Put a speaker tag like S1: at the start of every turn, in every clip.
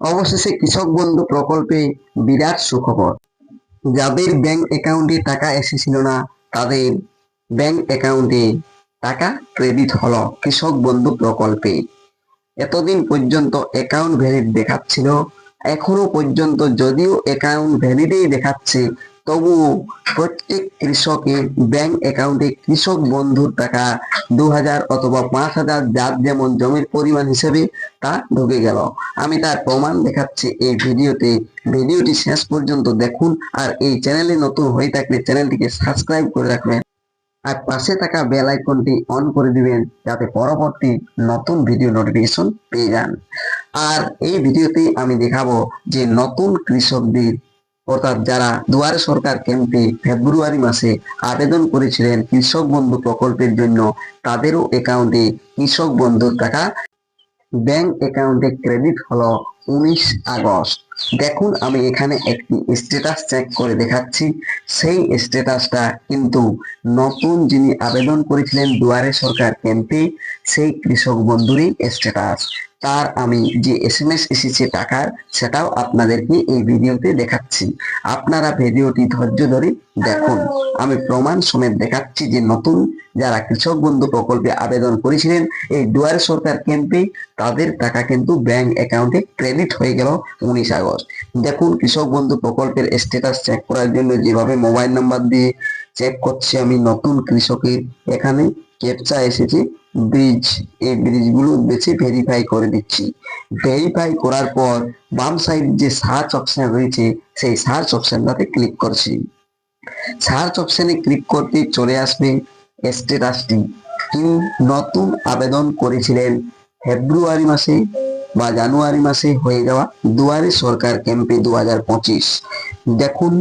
S1: অবশেষে কৃষক বন্ধু প্রকল্পে বিরাট সুখবর। যাদের ব্যাংক অ্যাকাউন্টে টাকা এসেছিল না, তাদের ব্যাংক অ্যাকাউন্টে টাকা ক্রেডিট হলো কৃষক বন্ধু প্রকল্পে। এতদিন পর্যন্ত অ্যাকাউন্ট ভ্যালিড দেখাচ্ছিল এখনও পর্যন্ত যদিও অ্যাকাউন্ট ভ্যালিডেই দেখাচ্ছে তবুও প্রত্যেক কৃষকের ব্যাংক অ্যাকাউন্টে কৃষক বন্ধুর টাকা দু হাজার অথবা পাঁচ হাজার যার যেমন জমির পরিমাণ হিসেবে তা ঢুকে গেল। আমি তার প্রমাণ দেখাচ্ছি এই ভিডিওতে। ভিডিওটি শেষ পর্যন্ত দেখুন আর এই চ্যানেলে নতুন হয়ে থাকলে চ্যানেলটিকে সাবস্ক্রাইব করে রাখবেন। আর পাশে থাকা বেল আইকনটি অন করে দিবেন, যাতে পরবর্তী নতুন ভিডিও নোটিফিকেশন পেয়ে যান। আর এই ভিডিওতে আমি দেখাবো যে নতুন কৃষকদের, অর্থাৎ যারা দুয়ারে সরকার ক্যাম্পে ফেব্রুয়ারি মাসে আবেদন করেছিলেন কৃষক বন্ধু প্রকল্পের জন্য, তাদেরও অ্যাকাউন্টে কৃষক বন্ধুর টাকা। ব্যাংক অ্যাকাউন্টে ক্রেডিট হলো উনিশ আগস্ট। দেখুন, আমি এখানে একটি স্ট্যাটাস চেক করে দেখাচ্ছি। সেই স্ট্যাটাসটা কিন্তু নতুন যিনি আবেদন করেছিলেন দুয়ারে সরকার ক্যাম্পে, সেই কৃষক বন্ধুরই স্ট্যাটাস তার আমি যে এস এম এস এসেছে টাকার, সেটাও আপনাদেরকে এই ভিডিওতে দেখাচ্ছি। আপনারা ভিডিওটি ধৈর্য ধরে দেখুন। আমি প্রমাণ সমেত দেখাচ্ছি যে নতুন যারা কৃষক বন্ধু প্রকল্পে আবেদন করেছিলেন, এই দুয়ারে সরকার ক্যাম্পে তাদের টাকা কিন্তু ব্যাংক অ্যাকাউন্টে ক্রেডিট হয়ে গেল উনিশ আগস্ট। দেখুন, কৃষক বন্ধু প্রকল্পের স্ট্যাটাস চেক করার জন্য যেভাবে মোবাইল নাম্বার দিয়ে চেক করছি আমি, নতুন কৃষকের এখানে ক্যাপচা এসেছে। ব্রিজ এই ব্রিজগুলো বেছে ভেরিফাই করে দিচ্ছি। ভেরিফাই করার পর বাম সাইড যে সার্চ অপশন রয়েছে, সেই সার্চ অপশনটাতে ক্লিক করছি। সার্চ অপশনে ক্লিক করতে চলে আসবে স্ট্যাটাসটি তিনি নতুন আবেদন করেছিলেন ফেব্রুয়ারি মাসে বা জানুয়ারি মাসে হয়ে যাওয়া দুয়ারে সরকার ক্যাম্পে দু হাজার পঁচিশ। দেখুন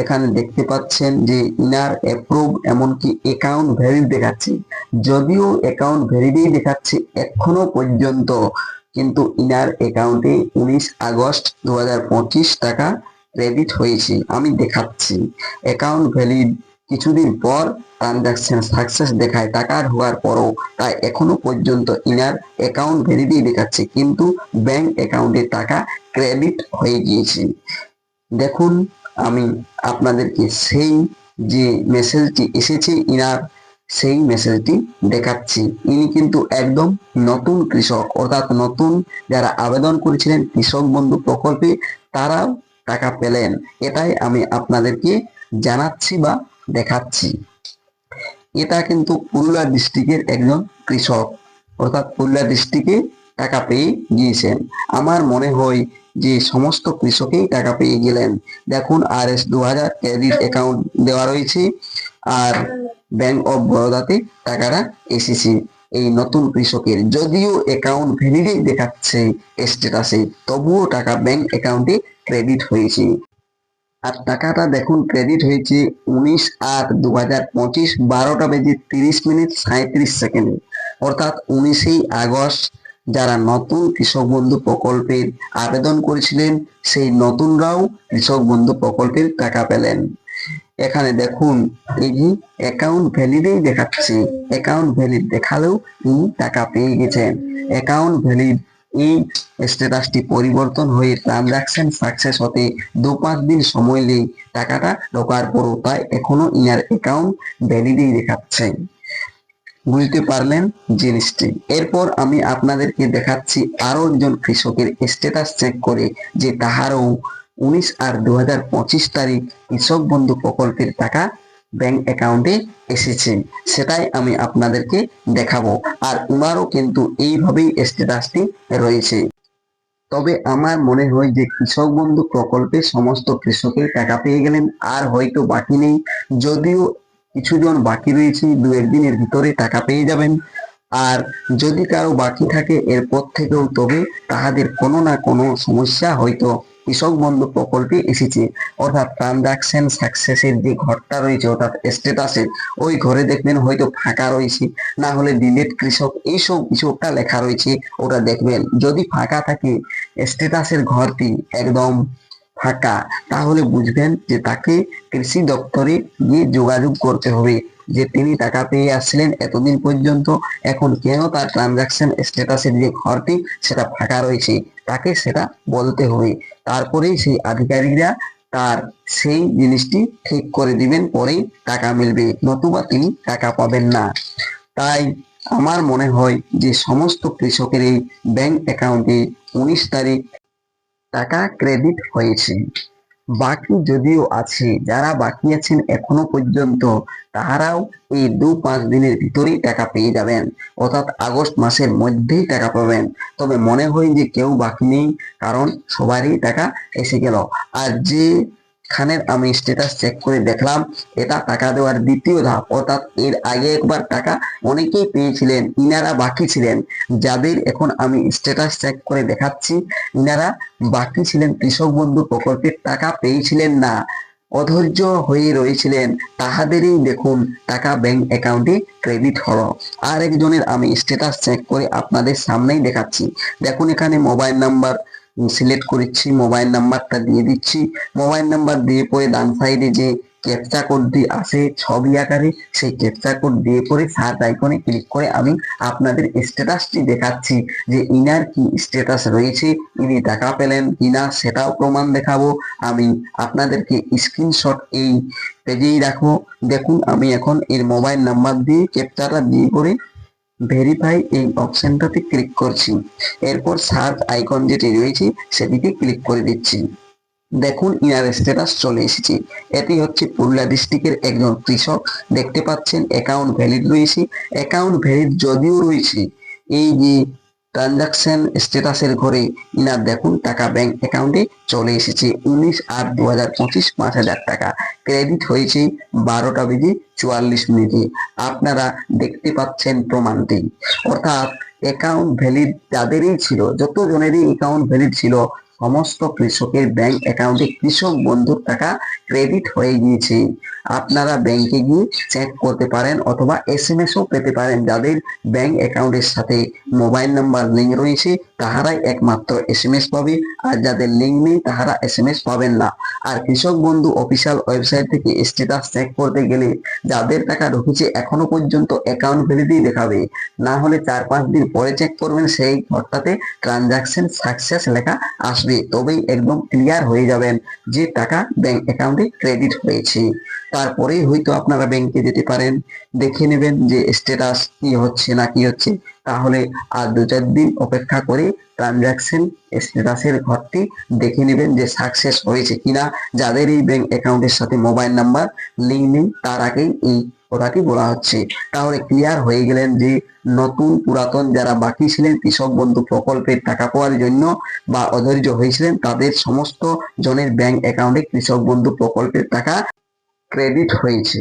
S1: এখানে দেখতে পাচ্ছেন যে ইনার অ্যাপ্রুভ এমনকি অ্যাকাউন্ট ভ্যালিড দেখাচ্ছে। যদিও অ্যাকাউন্ট ভ্যালিডই দেখাচ্ছে এখনও পর্যন্ত, কিন্তু ইনার অ্যাকাউন্টে উনিশ আগস্ট দু টাকা ক্রেডিট হয়েছে। আমি দেখাচ্ছি। অ্যাকাউন্ট ভ্যালিড কিছুদিন পর ট্রানজাকশন সাকসেস দেখায়। টাকা ঢোকার পরও তাই এখনও পর্যন্ত ইনার অ্যাকাউন্ট ভ্যালিডই দেখাচ্ছে, কিন্তু ব্যাংক অ্যাকাউন্টে টাকা ক্রেডিট হয়ে গিয়েছে। দেখুন আমি আপনাদেরকে সেই যে মেসেজটি এসেছে ইনার, সেই মেসেজটি দেখাচ্ছি। ইনি কিন্তু একদম নতুন কৃষক, অর্থাৎ নতুন যারা আবেদন করেছিলেন কৃষক বন্ধু প্রকল্পে, তারাও টাকা পেলেন। এটাই আমি আপনাদেরকে জানাচ্ছি বা দেখাচ্ছি। এটা কিন্তু পুরুলিয়া ডিস্ট্রিক্টের একজন কৃষক, অর্থাৎ পুরুলিয়া ডিস্ট্রিক্টে টাকা পেয়ে গিয়েছেন। আমার মনে হয় যে সমস্ত কৃষকেই টাকা পেয়ে গেলেন। দেখুন আর এস দু হাজার ক্রেডিট অ্যাকাউন্ট দেওয়া রয়েছে আর ব্যাংক অফ বরোদাতে টাকাটা এসেছে এই নতুন কৃষকের। যদিও অ্যাকাউন্ট ভ্যালিডে দেখাচ্ছে স্ট্যাটাসে, তবুও টাকা ব্যাংক অ্যাকাউন্টে ক্রেডিট হয়েছে। আর টাকাটা দেখুন, ক্রেডিট হয়েছে উনিশ আট দু হাজার পঁচিশ, বারোটা বেজে তিরিশ মিনিট সাঁত্রিশ সেকেন্ডে। অর্থাৎ উনিশেই আগস্ট যারা নতুন কৃষক বন্ধু প্রকল্পের আবেদন করেছিলেন, সেই নতুনরাও কৃষক বন্ধু প্রকল্পের টাকা পেলেন। এখানে দেখুন, এই যে অ্যাকাউন্ট ভ্যালিডেই দেখাচ্ছে। অ্যাকাউন্ট ভ্যালিড দেখালেও তিনি টাকা পেয়ে গেছেন। অ্যাকাউন্ট ভ্যালিড এই স্ট্যাটাসটি পরিবর্তন হয়ে ট্রানজাকশন সাকসেস হতে দু পাঁচ দিন সময় নেই টাকাটা ঢোকার পরও তাই এখনও ইনার অ্যাকাউন্ট ভ্যালিডেই দেখাচ্ছে। বুঝতে পারলেন জিনিসটি। এরপর আমি আপনাদেরকে দেখাচ্ছি আরও একজন কৃষকের স্ট্যাটাস চেক করে যে তাহারও উনিশ আর দু হাজার পঁচিশ তারিখ কৃষক বন্ধু প্রকল্পের টাকা ব্যাংক অ্যাকাউন্টে এসেছে। সেটাই আমি আপনাদেরকে দেখাবো। আর উনারও কিন্তু এইভাবেই স্ট্যাটাসটি রয়েছে। তবে আমার মনে হয় যে কৃষক বন্ধু প্রকল্পে সমস্ত কৃষকের টাকা পেয়ে গেলেন, আর হয়তো বাকি নেই। যদিও কিছুজন বাকি রয়েছে, দু একদিনের ভিতরে টাকা পেয়ে যাবেন। আর যদি কারও বাকি থাকে, এরপর থেকেও তবে তাহাদের কোনো না কোনো সমস্যা হয়তো কৃষক বন্ধু প্রকল্পে এসেছে। অর্থাৎ ট্রানজাকশন সাকসেসের যে ঘরটা রয়েছে, অর্থাৎ স্ট্যাটাসের ওই ঘরে দেখবেন হয়তো ফাঁকা রয়েছে। না হলে ডিলেট কৃষক এইসব কিছু একটা লেখা রয়েছে, ওটা দেখবেন। যদি ফাঁকা থাকে স্ট্যাটাসের ঘরটি একদম ফাঁকা। তাহলে বুঝবেন যে তাকে কৃষি দপ্তরে গিয়ে যোগাযোগ করতে হবে যে তিনি টাকা পেয়ে আসছিলেন এতদিন পর্যন্ত, এখন কেন তার ট্রানজাকশন স্ট্যাটাসের যে ঘরটি সেটা ফাঁকা রয়েছে, তাকে সেটা বলতে হবে। তারপরেই সেই আধিকারিকরা তার সেই জিনিসটি ঠিক করে দিবেন, পরেই টাকা মিলবে, নতুবা তিনি টাকা পাবেন না। তাই আমার মনে হয় যে সমস্ত কৃষকের এই ব্যাংক অ্যাকাউন্টে উনিশ তারিখ টাকা ক্রেডিট হয়েছে। বাকি যদিও আছে, যারা বাকি আছেন এখনও পর্যন্ত তারাও এই দু পাঁচ দিনের ভিতরেই টাকা পেয়ে যাবেন। অর্থাৎ আগস্ট মাসের মধ্যেই টাকা পাবেন। তবে মনে হয় যে কেউ বাকি নেই, কারণ সবারই টাকা এসে গেল। আর যে খানের আমি স্ট্যাটাস চেক করে দেখলাম, এটা টাকা দেওয়ার দ্বিতীয় ধাপ। অর্থাৎ এর আগে একবার টাকা অনেকেই পেয়েছিলেন, ইনারা বাকি ছিলেন। যাদের এখন আমি স্ট্যাটাস চেক করে দেখাচ্ছি, ইনারা বাকি ছিলেন, কৃষক বন্ধু প্রকল্পের টাকা পেয়েছিলেন না, অধৈর্য হয়ে রয়েছিলেন। তাহাদেরই দেখুন, টাকা ব্যাংক অ্যাকাউন্টে ক্রেডিট হলো। আর একজনের আমি স্ট্যাটাস চেক করে আপনাদের সামনেই দেখাচ্ছি। দেখুন এখানে মোবাইল নাম্বার সিলেক্ট করেছি মোবাইল নাম্বারটা দিয়ে দিচ্ছি। মোবাইল নাম্বার দিয়ে পরে ডান সাইডে যে ক্যাপচা কোডটি আসে ছবি আকারে, সেই ক্যাপচা কোড দিয়ে পরে সার্চ আইকনে ক্লিক করে আমি আপনাদের স্ট্যাটাসটি দেখাচ্ছি যে ইনার কি স্ট্যাটাস রয়েছে, ইনি টাকা পেলেন কিনা সেটাও প্রমাণ দেখাবো। আমি আপনাদেরকে স্ক্রিনশট এই পেজেই রাখব। দেখুন, আমি এখন এর মোবাইল নাম্বার দিয়ে ক্যাপচাটা দিয়ে করে ভেরিফাই এই অপশনটাতে ক্লিক করছি। এরপর সার্চ আইকন যেটি রয়েছে, সেটিতে ক্লিক করে দিচ্ছি। দেখুন ইনার স্ট্যাটাস চলে এসেছে। এটি হচ্ছে পুরুলিয়া ডিস্ট্রিক্টের একজন কৃষক। দেখতে পাচ্ছেন অ্যাকাউন্ট ভ্যালিড রয়েছে। অ্যাকাউন্ট ভ্যালিড যদিও রয়েছে। এই যে ট্রানজাকশন স্ট্যাটাসের ঘরে ইনার দেখুন, টাকা ব্যাংক অ্যাকাউন্টে চলে এসেছে। উনিশ আট দু হাজার পঁচিশ, পাঁচ হাজার টাকা। ক্রেডিট হয়েছে বারোটা বেজে চুয়াল্লিশ মিনিটে। আপনারা দেখতে পাচ্ছেন প্রমাণটি। অর্থাৎ অ্যাকাউন্ট ভ্যালিড যাদেরই ছিল যত জনেরই অ্যাকাউন্ট ভ্যালিড ছিল, সমস্ত কৃষকের ব্যাংক অ্যাকাউন্টে কৃষক বন্ধুর টাকা ক্রেডিট হয়ে গিয়েছে। আপনারা ব্যাংকে গিয়ে চেক করতে পারেন অথবা এস এম এসও পেতে পারেন। যাদের ব্যাংক অ্যাকাউন্টের সাথে মোবাইল নাম্বার লিঙ্ক রয়েছে, তাহারাই একমাত্র এস এম এস পাবে। আর যাদের লিঙ্ক নেই, তাহারা এস এম এস পাবেন না। আর কৃষক বন্ধু অফিসিয়াল ওয়েবসাইট থেকে স্ট্যাটাস চেক করতে গেলে যাদের টাকা ঢুকেছে এখনও পর্যন্ত অ্যাকাউন্ট ভ্যালিডেই দেখাবে। না হলে চার পাঁচ দিন পরে চেক করবেন, সেই ঘরটাতে ট্রানজাকশন সাকসেস লেখা আসবে। তবেই একদম ক্লিয়ার হয়ে যাবেন যে টাকা ব্যাংক অ্যাকাউন্টে ক্রেডিট হয়েছে। তারপরেই হয়তো আপনারা ব্যাংকে যেতে পারেন। দেখে নেবেন যে স্ট্যাটাস কি হচ্ছে না কি হচ্ছে। তাহলে আর দু চার দিন অপেক্ষা করে ট্রানজাকশন স্ট্যাটাসের ঘরটি দেখে নেবেন যে সাকসেস হয়েছে কিনা। যাদের এই ব্যাংক অ্যাকাউন্টের সাথে মোবাইল নাম্বার লিঙ্ক নেই, তার আগেই এই কথাটি বলা হচ্ছে। তাহলে ক্লিয়ার হয়ে গেলেন যে নতুন পুরাতন যারা বাকি ছিলেন, কৃষক বন্ধু প্রকল্পের টাকা পাওয়ার জন্য বা অধৈর্য হয়েছিলেন, তাদের সমস্ত জনের ব্যাংক অ্যাকাউন্টে কৃষক বন্ধু প্রকল্পের টাকা ক্রেডিট হয়েছে।